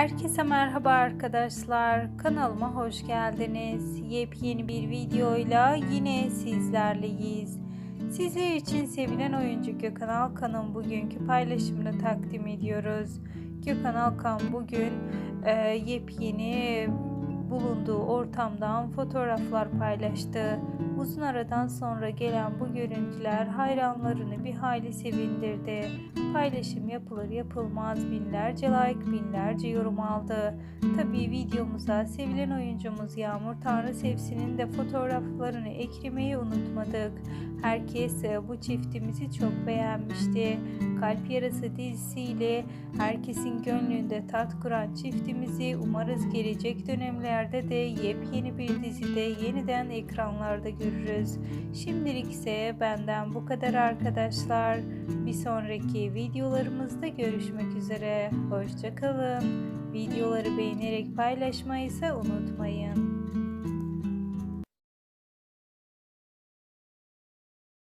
Herkese merhaba arkadaşlar. Kanalıma hoş geldiniz. Yepyeni bir videoyla yine sizlerleyiz. Sizler için sevilen oyuncu Gökhan Alkan'ın bugünkü paylaşımını takdim ediyoruz. Gökhan Alkan bugün e, yepyeni bulunduğu ortamdan fotoğraflar paylaştı. Uzun aradan sonra gelen bu görüntüler hayranlarını bir hayli sevindirdi. Paylaşım yapılır yapılmaz binlerce like, binlerce yorum aldı. Tabii videomuza sevilen oyuncumuz Yağmur Tanrı Sevsin'in de fotoğraflarını eklemeyi unutmadık. Herkes bu çiftimizi çok beğenmişti. Kalp Yarası dizisiyle herkesin gönlünde tat kuran çiftimizi umarız gelecek dönemlerde de yepyeni bir dizide yeniden ekranlarda görürüz. Şimdilik ise benden bu kadar arkadaşlar. Bir sonraki videolarımızda görüşmek üzere. Hoşçakalın. Videoları beğenerek paylaşmayı ise unutmayın.